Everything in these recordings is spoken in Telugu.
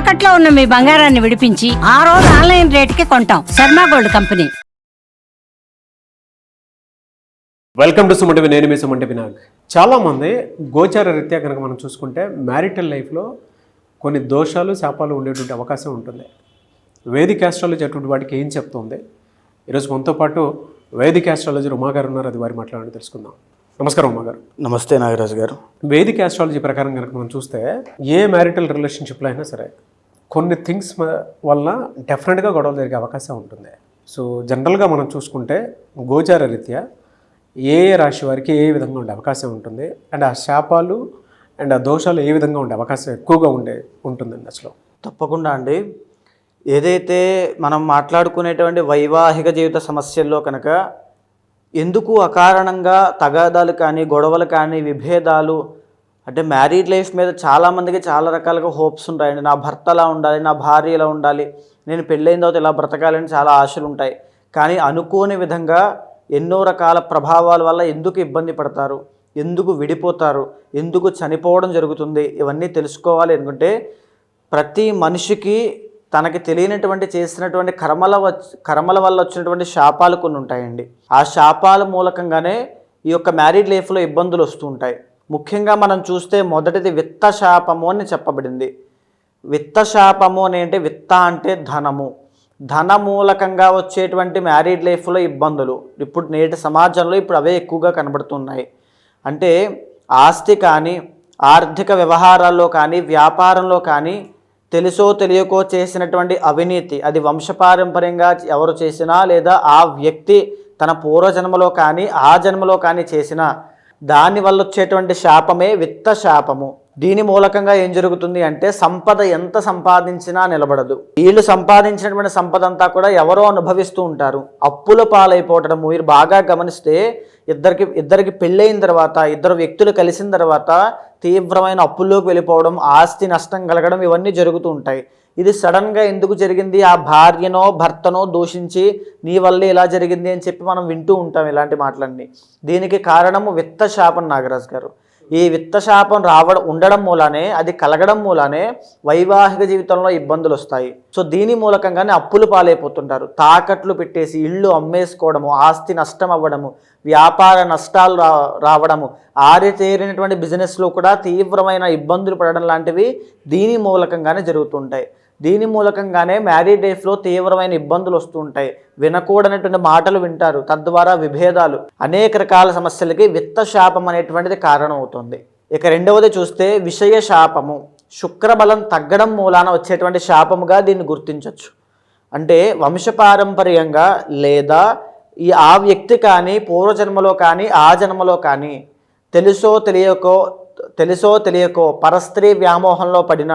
తాకట్లో ఉన్న మీ బంగారాన్ని విడిపించి ఆ రోజు ఆన్లైన్ రేటుకి కొంటాం. Sharma gold company. Welcome to Sumanti నేను మీ సుమంటి వినాగ్ చాలామంది గోచార రీత్యా కనుక మనం చూసుకుంటే మ్యారిటల్ లైఫ్లో కొన్ని దోషాలు శాపాలు ఉండేటువంటి అవకాశం ఉంటుంది. వేదిక ఆస్ట్రాలజీ అటువంటి వాటికి ఏం చెప్తుంది? ఈరోజు మనతో పాటు వేదిక ఆస్ట్రాలజీ ఉమా గారు ఉన్నారు. అది వారి మాట్లాడాలని తెలుసుకుందాం. నమస్కారం ఉమా గారు నమస్తే నాగరాజు గారు. వేదిక ఆస్ట్రాలజీ ప్రకారం కనుక మనం చూస్తే ఏ మ్యారిటల్ రిలేషన్షిప్లో అయినా సరే కొన్ని థింగ్స్ వల్ల డెఫినెట్గా గొడవలు జరిగే అవకాశం ఉంటుంది. సో జనరల్గా మనం చూసుకుంటే గోచార రీత్యా ఏ ఏ రాశి వారికి ఏ విధంగా ఉండే అవకాశం ఉంటుంది అండ్ ఆ శాపాలు అండ్ ఆ దోషాలు ఏ విధంగా ఉండే అవకాశం ఎక్కువగా ఉండే ఉంటుందండి అసలు? తప్పకుండా అండి. ఏదైతే మనం మాట్లాడుకునేటువంటి వైవాహిక జీవిత సమస్యల్లో కనుక ఎందుకు అకారణంగా తగాదాలు కానీ గొడవలు కానీ విభేదాలు అంటే మ్యారీడ్ లైఫ్ మీద చాలామందికి చాలా రకాలుగా హోప్స్ ఉంటాయండి. నా భర్త ఎలా ఉండాలి నా భార్య ఎలా ఉండాలి నేను పెళ్ళైన తర్వాత ఇలా బ్రతకాలని చాలా ఆశలు ఉంటాయి. కానీ అనుకోని విధంగా ఎన్నో రకాల ప్రభావాల వల్ల ఎందుకు ఇబ్బంది పడతారు ఎందుకు విడిపోతారు ఎందుకు చనిపోవడం జరుగుతుంది ఇవన్నీ తెలుసుకోవాలి అనుకుంటే ప్రతి మనిషికి తనకి తెలియనటువంటి చేసినటువంటి కర్మల కర్మల వల్ల వచ్చినటువంటి శాపాలు కొన్ని ఉంటాయండి. ఆ శాపాల మూలకంగానే ఈ యొక్క మ్యారీడ్ లైఫ్లో ఇబ్బందులు వస్తూ ఉంటాయి. ముఖ్యంగా మనం చూస్తే మొదటిది విత్త శాపము అని చెప్పబడింది. విత్త శాపము అని అంటే విత్త అంటే ధనము. ధన మూలకంగా వచ్చేటువంటి మ్యారీడ్ లైఫ్లో ఇబ్బందులు. ఇప్పుడు నేటి సమాజంలో ఇప్పుడు అవే ఎక్కువగా కనబడుతున్నాయి. అంటే ఆస్తి కానీ ఆర్థిక వ్యవహారాల్లో కానీ వ్యాపారంలో కానీ తెలుసో తెలియకో చేసినటువంటి అవినీతి అది వంశపారంపర్యంగా ఎవరు చేసినా లేదా ఆ వ్యక్తి తన పూర్వజన్మలో కానీ ఆ జన్మలో కానీ చేసినా దాని వల్ల వచ్చేటువంటి శాపమే విత్త శాపము. దీని మూలకంగా ఏం జరుగుతుంది అంటే సంపద ఎంత సంపాదించినా నిలబడదు. వీళ్ళు సంపాదించినటువంటి సంపద అంతా కూడా ఎవరో అనుభవిస్తూ ఉంటారు. అప్పుల పాలైపోవటం మీరు బాగా గమనిస్తే ఇద్దరికి ఇద్దరికి పెళ్ళైన తర్వాత ఇద్దరు వ్యక్తులు కలిసిన తర్వాత తీవ్రమైన అప్పుల్లోకి వెళ్ళిపోవడం ఆస్తి నష్టం కలగడం ఇవన్నీ జరుగుతూ ఉంటాయి. ఇది సడన్గా ఎందుకు జరిగింది? ఆ భార్యనో భర్తనో దూషించి నీ వల్లే ఇలా జరిగింది అని చెప్పి మనం వింటూ ఉంటాం ఇలాంటి మాటలన్నీ. దీనికి కారణము విత్త శాపం నాగరాజు గారు. ఈ విత్త శాపం రావడం ఉండడం మూలానే అది కలగడం మూలానే వైవాహిక జీవితంలో ఇబ్బందులు వస్తాయి. సో దీని మూలకంగానే అప్పులు పాలైపోతుంటారు. తాకట్లు పెట్టేసి ఇళ్ళు అమ్మేసుకోవడము ఆస్తి నష్టం అవ్వడము వ్యాపార నష్టాలు రా రావడము ఆరితేరినటువంటి బిజినెస్లో కూడా తీవ్రమైన ఇబ్బందులు పడడం లాంటివి దీని మూలకంగానే జరుగుతుంటాయి దీని మూలకంగానే మ్యారీడ్ లైఫ్లో తీవ్రమైన ఇబ్బందులు వస్తుంటాయి వినకూడనటువంటి మాటలు వింటారు. తద్వారా విభేదాలు అనేక రకాల సమస్యలకి విత్త శాపం అనేటువంటిది కారణం అవుతుంది ఇక రెండవది చూస్తే విషయ శాపము. శుక్రబలం తగ్గడం మూలాన వచ్చేటువంటి శాపముగా దీన్ని గుర్తించవచ్చు అంటే వంశపారంపర్యంగా లేదా ఈ ఆ వ్యక్తి కానీ పూర్వజన్మలో కానీ ఆ జన్మలో కానీ తెలుసో తెలియకో తెలుసో తెలియకో పరస్త్రీ వ్యామోహంలో పడిన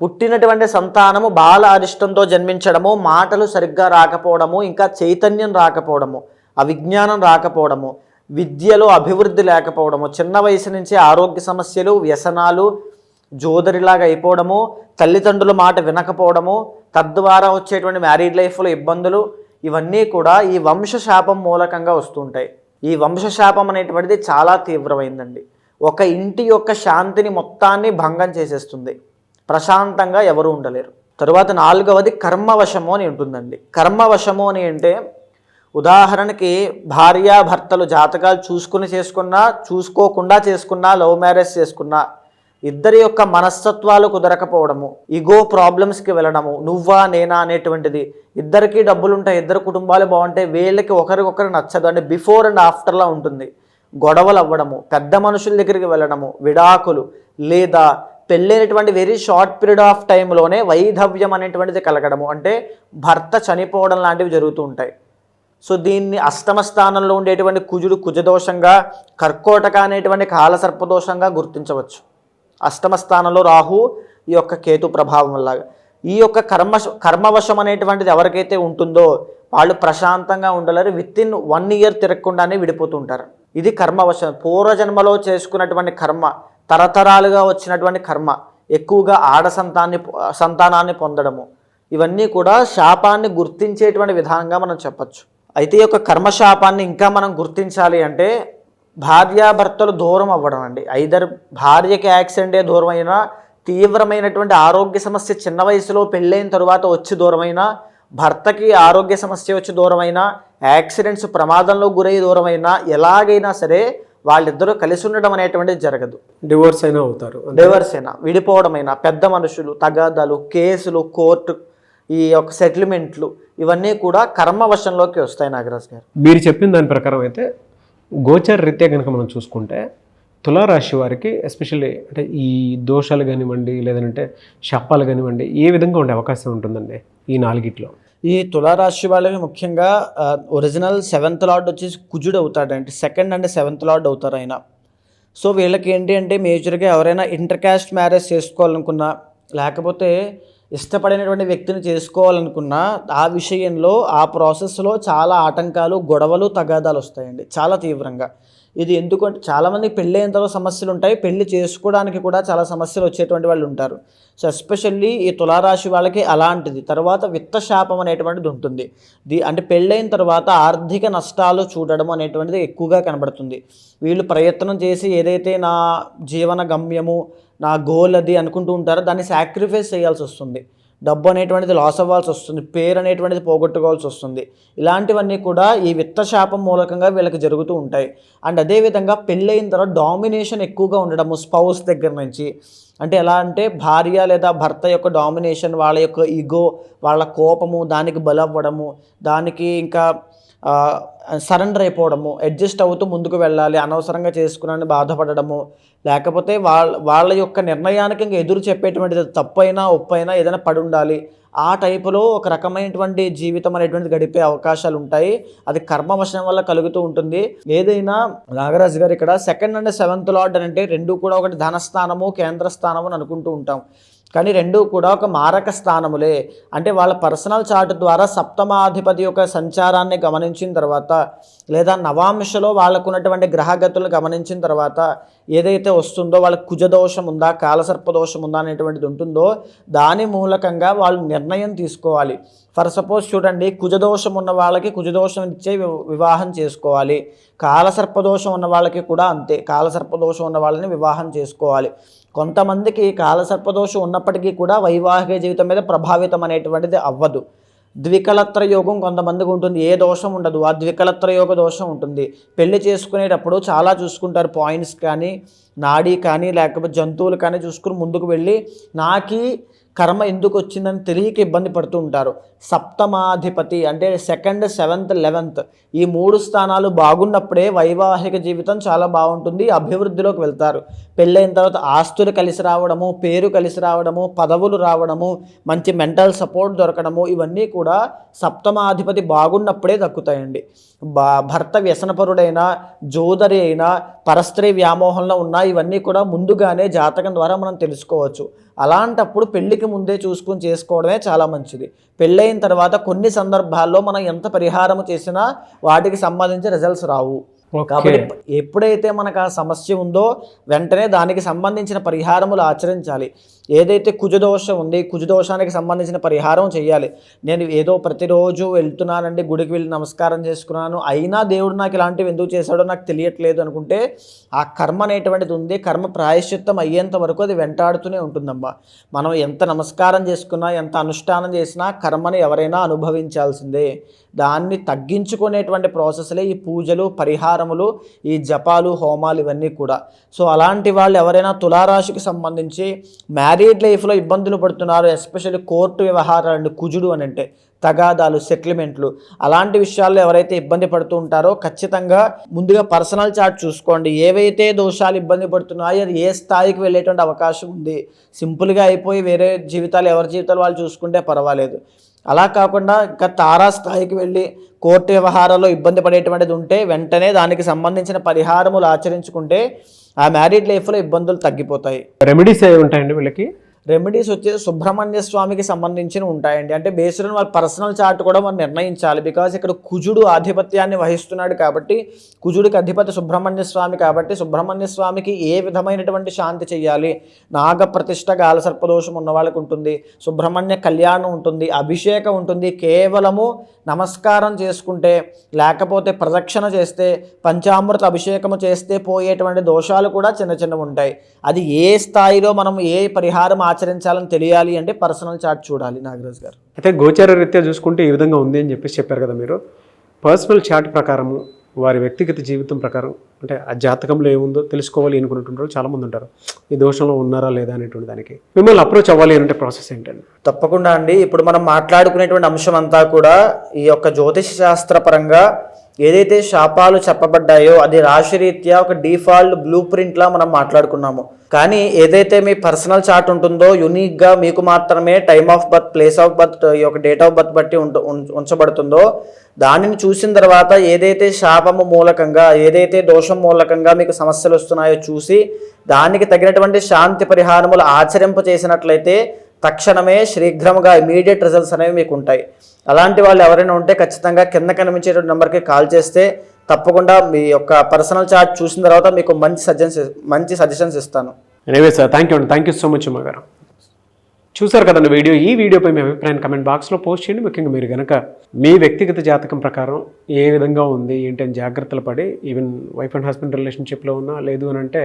పుట్టినటువంటి సంతానము బాల అరిష్టంతో జన్మించడము మాటలు సరిగ్గా రాకపోవడము ఇంకా చైతన్యం రాకపోవడము అవిజ్ఞానం రాకపోవడము విద్యలో అభివృద్ధి లేకపోవడము చిన్న వయసు నుంచి ఆరోగ్య సమస్యలు వ్యసనాలు జోదరిలాగా అయిపోవడము తల్లిదండ్రుల మాట వినకపోవడము తద్వారా వచ్చేటువంటి మ్యారీడ్ లైఫ్లో ఇబ్బందులు ఇవన్నీ కూడా ఈ వంశశాపం మూలకంగా వస్తుంటాయి. ఈ వంశశాపం అనేటువంటిది చాలా తీవ్రమైందండి. ఒక ఇంటి యొక్క శాంతిని మొత్తాన్ని భంగం చేసేస్తుంది. ప్రశాంతంగా ఎవరు ఉండలేరు. తరువాత నాలుగవది కర్మవశము అని ఉంటుందండి. కర్మవశము అని అంటే ఉదాహరణకి భార్యాభర్తలు జాతకాలు చూసుకుని చేసుకున్నా చూసుకోకుండా చేసుకున్నా లవ్ మ్యారేజ్ చేసుకున్నా ఇద్దరి యొక్క మనస్తత్వాలు కుదరకపోవడము ఇగో ప్రాబ్లమ్స్కి వెళ్ళడము నువ్వా నేనా అనేటువంటిది. ఇద్దరికి డబ్బులుంటాయి ఇద్దరు కుటుంబాలు బాగుంటాయి వీళ్ళకి ఒకరికొకరు నచ్చదు. అంటే బిఫోర్ అండ్ ఆఫ్టర్లా ఉంటుంది. గొడవలు అవ్వడము పెద్ద మనుషుల దగ్గరికి వెళ్ళడము విడాకులు లేదా పెళ్ళైనటువంటి వెరీ షార్ట్ పీరియడ్ ఆఫ్ టైంలోనే వైధవ్యం అనేటువంటిది కలగడము. అంటే భర్త చనిపోవడం లాంటివి జరుగుతూ ఉంటాయి. సో దీన్ని అష్టమ స్థానంలో ఉండేటువంటి కుజుడు కుజదోషంగా కర్కోటక అనేటువంటి కాలసర్పదోషంగా గుర్తించవచ్చు. అష్టమ స్థానంలో రాహు ఈ యొక్క కేతు ప్రభావం వల్ల. ఈ యొక్క కర్మ కర్మవశం అనేటువంటిది ఎవరికైతే ఉంటుందో వాళ్ళు ప్రశాంతంగా ఉండలేరు. విత్ ఇన్ వన్ ఇయర్ తిరగకుండానే విడిపోతుంటారు ఇది కర్మవశం. పూర్వజన్మలో చేసుకున్నటువంటి కర్మ. తరతరాలుగా వచ్చినటువంటి కర్మ ఎక్కువగా ఆడ సంతాన్ని సంతానాన్ని పొందడము ఇవన్నీ కూడా శాపాన్ని గుర్తించేటువంటి విధానంగా మనం చెప్పచ్చు. అయితే ఈ యొక్క కర్మశాపాన్ని ఇంకా మనం గుర్తించాలి అంటే భార్యాభర్తలు దూరం అవ్వడం అండి. ఐదర్ భార్యకి యాక్సిడెంటే దూరమైనా తీవ్రమైనటువంటి ఆరోగ్య సమస్య చిన్న వయసులో పెళ్ళైన తరువాత వచ్చి దూరమైనా భర్తకి ఆరోగ్య సమస్య వచ్చి దూరమైనా యాక్సిడెంట్స్ ప్రమాదంలో గురై దూరమైనా ఎలాగైనా సరే వాళ్ళిద్దరూ కలిసి ఉండడం అనేటువంటిది జరగదు. డివోర్స్ అయినా అవుతారు. డైవర్స్ అయినా విడిపోవడమైనా పెద్ద మనుషులు తగాదాలు కేసులు కోర్టు ఈ యొక్క సెటిల్మెంట్లు ఇవన్నీ కూడా కర్మవశంలోకి వస్తాయి నాగరాజ్ గారు. మీరు చెప్పిన దాని ప్రకారం అయితే గోచర రీత్యా కనుక మనం చూసుకుంటే తులారాశి వారికి ఎస్పెషల్లీ అంటే ఈ దోషాలు కానివ్వండి లేదంటే శాపాలు కానివ్వండి ఏ విధంగా ఉండే అవకాశం ఉంటుందండి ఈ నాలుగిట్లో? ఈ తులారాశి వాళ్ళకి ముఖ్యంగా ఒరిజినల్ సెవెంత్ లార్డ్ వచ్చేసి కుజుడు అవుతాడంటే సెకండ్ అండ్ సెవెంత్ లార్డ్ అవుతారు ఆయన. సో వీళ్ళకి ఏంటి అంటే మేజర్గా ఎవరైనా ఇంటర్ క్యాస్ట్ మ్యారేజ్ చేసుకోవాలనుకున్నా లేకపోతే ఇష్టపడినటువంటి వ్యక్తిని చేసుకోవాలనుకున్నా ఆ విషయంలో ఆ ప్రాసెస్లో చాలా ఆటంకాలు గొడవలు తగాదాలు వస్తాయండి. చాలా తీవ్రంగా. ఇది ఎందుకంటే చాలామంది పెళ్ళి అయిన తర్వాత సమస్యలు ఉంటాయి పెళ్ళి చేసుకోవడానికి కూడా చాలా సమస్యలు వచ్చేటువంటి వాళ్ళు ఉంటారు. సో ఎస్పెషల్లీ ఈ తులారాశి వాళ్ళకి అలాంటిది. తర్వాత విత్త శాపం అనేటువంటిది ఉంటుంది. ది అంటే పెళ్ళైన తర్వాత ఆర్థిక నష్టాలు చూడడం అనేటువంటిది ఎక్కువగా కనబడుతుంది. వీళ్ళు ప్రయత్నం చేసి ఏదైతే నా జీవన గమ్యము నా గోల్ అది అనుకుంటూ ఉంటారో దాన్ని సాక్రిఫైస్ చేయాల్సి వస్తుంది. డబ్బు అనేటువంటిది లాస్ అవ్వాల్సి వస్తుంది పేరు అనేటువంటిది పోగొట్టుకోవాల్సి వస్తుంది ఇలాంటివన్నీ కూడా ఈ విత్త శాపం మూలకంగా వీళ్ళకి జరుగుతూ ఉంటాయి. అండ్ అదేవిధంగా పెళ్ళైన తర్వాత డామినేషన్ ఎక్కువగా ఉండడము స్పౌస్ దగ్గర నుంచి. అంటే ఎలా అంటే భార్య లేదా భర్త యొక్క డామినేషన్ వాళ్ళ యొక్క ఈగో వాళ్ళ కోపము దానికి బలవ్వడము దానికి ఇంకా సరెండర్ అయిపోవడము అడ్జస్ట్ అవుతూ ముందుకు వెళ్ళాలి అనవసరంగా చేసుకున్నాను బాధపడడము లేకపోతే వాళ్ళ వాళ్ళ యొక్క నిర్ణయానికి ఇంకా ఎదురు చెప్పేటువంటిది తప్పైనా ఒప్పైనా ఏదైనా పడి ఉండాలి. ఆ టైపులో ఒక రకమైనటువంటి జీవితం అనేటువంటిది గడిపే అవకాశాలు ఉంటాయి. అది కర్మవశం వల్ల కలుగుతూ ఉంటుంది. ఏదైనా నాగరాజు గారు ఇక్కడ సెకండ్ అండ్ సెవెంత్ లార్డ్ అంటే రెండు కూడా ఒకటి ధనస్థానము కేంద్ర స్థానము అని అనుకుంటూ ఉంటాం. కానీ రెండు కూడా ఒక మారక స్థానములే. అంటే వాళ్ళ పర్సనల్ చార్ట్ ద్వారా సప్తమాధిపతి యొక్క సంచారాన్ని గమనించిన తర్వాత లేదా నవాంశలో వాళ్ళకున్నటువంటి గ్రహగతులు గమనించిన తర్వాత ఏదైతే వస్తుందో వాళ్ళ కుజదోషం ఉందా కాలసర్పదోషం ఉందా అనేటువంటిది ఉంటుందో దాని మూలకంగా వాళ్ళు నిర్ణయం తీసుకోవాలి. ఫర్ సపోజ్ చూడండి కుజదోషం ఉన్న వాళ్ళకి కుజదోషం ఇచ్చే వి- వివాహం చేసుకోవాలి. కాలసర్పదోషం ఉన్న వాళ్ళకి కూడా అంతే. కాలసర్పదోషం ఉన్న వాళ్ళని వివాహం చేసుకోవాలి. కొంతమందికి కాలసర్పదోషం ఉన్నప్పటికీ కూడా వైవాహిక జీవితం మీద ప్రభావితం అనేటువంటిది అవ్వదు. ద్వికలత్ర యోగం కొంతమందికి ఉంటుంది. ఏ దోషం ఉండదు. ఆ ద్వికలత్ర యోగ దోషం ఉంటుంది. పెళ్ళి చేసుకునేటప్పుడు చాలా చూసుకుంటారు. పాయింట్స్ కానీ నాడీ కానీ లేకపోతే జంతువులు కానీ చూసుకుని ముందుకు వెళ్ళి నాకి కర్మ ఎందుకు వచ్చిందని తెలియక ఇబ్బంది పడుతూ ఉంటారు. సప్తమాధిపతి అంటే సెకండ్ సెవెంత్ లెవెన్త్ ఈ మూడు స్థానాలు బాగున్నప్పుడే వైవాహిక జీవితం చాలా బాగుంటుంది. అభివృద్ధిలోకి వెళ్తారు. పెళ్ళైన తర్వాత ఆస్తులు కలిసి రావడము పేరు కలిసి రావడము పదవులు రావడము మంచి మెంటల్ సపోర్ట్ దొరకడము ఇవన్నీ కూడా సప్తమాధిపతి బాగున్నప్పుడే దక్కుతాయండి. బా భర్త వ్యసనపరుడైనా జోదరి అయినా పరస్త్రీ వ్యామోహంలో ఉన్నా ఇవన్నీ కూడా ముందుగానే జాతకం ద్వారా మనం తెలుసుకోవచ్చు. అలాంటప్పుడు పెళ్ళికి ముందే చూసుకుని చేసుకోవడమే చాలా మంచిది. పెళ్ళైన తర్వాత కొన్ని సందర్భాల్లో మనం ఎంత పరిహారం చేసినా వాటికి సంబంధించి రిజల్ట్స్ రావు. కాబట్టి ఎప్పుడైతే మనకు ఆ సమస్య ఉందో వెంటనే దానికి సంబంధించిన పరిహారములు ఆచరించాలి. ఏదైతే కుజదోషం ఉంది కుజదోషానికి సంబంధించిన పరిహారం చేయాలి నేను ఏదో ప్రతిరోజు వెళ్తున్నానండి గుడికి వెళ్ళి నమస్కారం చేసుకున్నాను అయినా దేవుడు నాకు ఇలాంటివి ఎందుకు చేశాడో నాకు తెలియట్లేదు అనుకుంటే ఆ కర్మ అనేటువంటిది ఉంది. కర్మ ప్రాయశ్చిత్తం అయ్యేంత వరకు అది వెంటాడుతూనే ఉంటుందమ్మా. మనం ఎంత నమస్కారం చేసుకున్నా ఎంత అనుష్ఠానం చేసినా కర్మని ఎవరైనా అనుభవించాల్సిందే. దాన్ని తగ్గించుకునేటువంటి ప్రాసెస్లే ఈ పూజలు పరిహారం పరిహారములు ఈ జపాలు హోమాలు ఇవన్నీ కూడా. సో అలాంటి వాళ్ళు ఎవరైనా తులారాశికి సంబంధించి మ్యారీడ్ లైఫ్లో ఇబ్బందులు పడుతున్నారు ఎస్పెషల్లీ కోర్టు వ్యవహారాలు కుజుడు అని అంటే తగాదాలు సెటిల్మెంట్లు అలాంటి విషయాల్లో ఎవరైతే ఇబ్బంది పడుతూ ఉంటారో ఖచ్చితంగా ముందుగా పర్సనల్ చార్ట్ చూసుకోండి. ఏవైతే దోషాలు ఇబ్బంది పడుతున్నాయో అది ఏ స్థాయికి వెళ్ళేటువంటి అవకాశం ఉంది. సింపుల్గా అయిపోయి వేరే జీవితాలు ఎవరి జీవితాలు వాళ్ళు చూసుకుంటే పర్వాలేదు. అలా కాకుండా ఇంకా తారా స్థాయికి వెళ్ళి కోర్టు వ్యవహారాల్లో ఇబ్బంది పడేటువంటిది ఉంటే వెంటనే దానికి సంబంధించిన పరిహారములు ఆచరించుకుంటే ఆ మ్యారీడ్ లైఫ్లో ఇబ్బందులు తగ్గిపోతాయి. రెమెడీస్ ఏమి ఉంటాయండి వీళ్ళకి? రెమెడీస్ వచ్చేసి సుబ్రహ్మణ్య స్వామికి సంబంధించిన ఉంటాయండి. అంటే బేస్డ్ వాళ్ళ పర్సనల్ చార్ట్ కూడా మనం నిర్ణయించాలి. బికాజ్ ఇక్కడ కుజుడు ఆధిపత్యాన్ని వహిస్తున్నాడు కాబట్టి కుజుడికి అధిపతి సుబ్రహ్మణ్య స్వామి కాబట్టి సుబ్రహ్మణ్య స్వామికి ఏ విధమైనటువంటి శాంతి చేయాలి? నాగ ప్రతిష్ట గాల సర్పదోషం ఉన్న వాళ్ళకి ఉంటుంది. సుబ్రహ్మణ్య కళ్యాణం ఉంటుంది. అభిషేకం ఉంటుంది. కేవలము నమస్కారం చేసుకుంటే లేకపోతే ప్రదక్షిణ చేస్తే పంచామృత అభిషేకము చేస్తే పోయేటువంటి దోషాలు కూడా చిన్న చిన్నవి ఉంటాయి. అది ఏ స్థాయిలో మనం ఏ పరిహారం ఆచరించాలని తెలియాలి అంటే పర్సనల్ చార్ట్ చూడాలి నాగరాజ్ గారు. అయితే గోచార రీత్యా చూసుకుంటే ఈ విధంగా ఉంది అని చెప్పేసి చెప్పారు కదా మీరు. పర్సనల్ చార్ట్ ప్రకారము వారి వ్యక్తిగత జీవితం ప్రకారం అంటే ఆ జాతకంలో ఏముందో తెలుసుకోవాలి అనుకున్నటువంటి చాలామంది ఉంటారు. ఈ దోషంలో ఉన్నారా లేదా అనేటువంటి దానికి మిమ్మల్ని అప్రోచ్ అవ్వాలి అంటే ప్రాసెస్ ఏంటండి? తప్పకుండా అండి. ఇప్పుడు మనం మాట్లాడుకునేటువంటి అంశం అంతా కూడా ఈ యొక్క జ్యోతిష శాస్త్ర పరంగా ఏదైతే శాపాలు చెప్పబడ్డాయో అది రాశిరీత్యా ఒక డిఫాల్ట్ బ్లూ ప్రింట్లా మనం మాట్లాడుకున్నాము. కానీ ఏదైతే మీ పర్సనల్ చార్ట్ ఉంటుందో యునిక్గా మీకు మాత్రమే time of birth place of birth ఈ యొక్క డేట్ ఆఫ్ బర్త్ బట్టి ఉం- ఉంచబడుతుందో దానిని చూసిన తర్వాత ఏదైతే శాపము మూలకంగా ఏదైతే దోషం మూలకంగా మీకు సమస్యలు వస్తున్నాయో చూసి దానికి తగినటువంటి శాంతి పరిహారములు ఆచరింప చేసినట్లయితే తక్షణమే శీఘ్రంగా ఇమీడియట్ రిజల్ట్స్ అనేవి మీకు ఉంటాయి అలాంటి వాళ్ళు ఎవరైనా ఉంటే ఖచ్చితంగా కింద కనిపించేటువంటి నెంబర్కి కాల్ చేస్తే తప్పకుండా మీ యొక్క పర్సనల్ చార్ట్ చూసిన తర్వాత మీకు మంచి సజెషన్స్ మంచి సజెషన్స్ ఇస్తాను. ఎనీవే సార్ థ్యాంక్ యూ అండి థ్యాంక్ యూ సో మచ్ అమ్మ గారు. చూసారు కదండి వీడియో? ఈ వీడియోపై మీ అభిప్రాయం కమెంట్ బాక్స్లో పోస్ట్ చేయండి. ముఖ్యంగా మీరు కనుక మీ వ్యక్తిగత జాతకం ప్రకారం ఏ విధంగా ఉంది ఏంటి అని జాగ్రత్తలు పడి ఈవెన్ వైఫ్ అండ్ హస్బెండ్ రిలేషన్షిప్లో ఉన్నా లేదు అని అంటే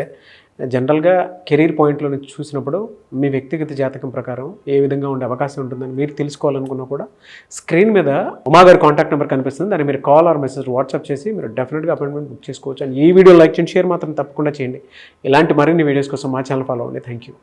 జనరల్గా కెరీర్ పాయింట్లో నుంచి చూసినప్పుడు మీ వ్యక్తిగత జాతకం ప్రకారం ఏ విధంగా ఉండే అవకాశం ఉంటుందని మీరు తెలుసుకోవాలనుకున్నా కూడా స్క్రీన్ మీద ఉమా గారి కాంటాక్ట్ నెంబర్ కనిపిస్తుంది. దాన్ని మీరు కాల్ ఆర్ మెసేజ్ వాట్సాప్ చేసి మీరు డెఫినెట్గా అపాయింట్మెంట్ బుక్ చేసుకోవచ్చు. అండ్ ఈ వీడియో లైక్ చేయండి షేర్ మాత్రం తప్పకుండా చేయండి. ఇలాంటి మరిన్ని వీడియోస్ కోసం మా ఛానల్ ఫాలో అవ్వండి. Thank you.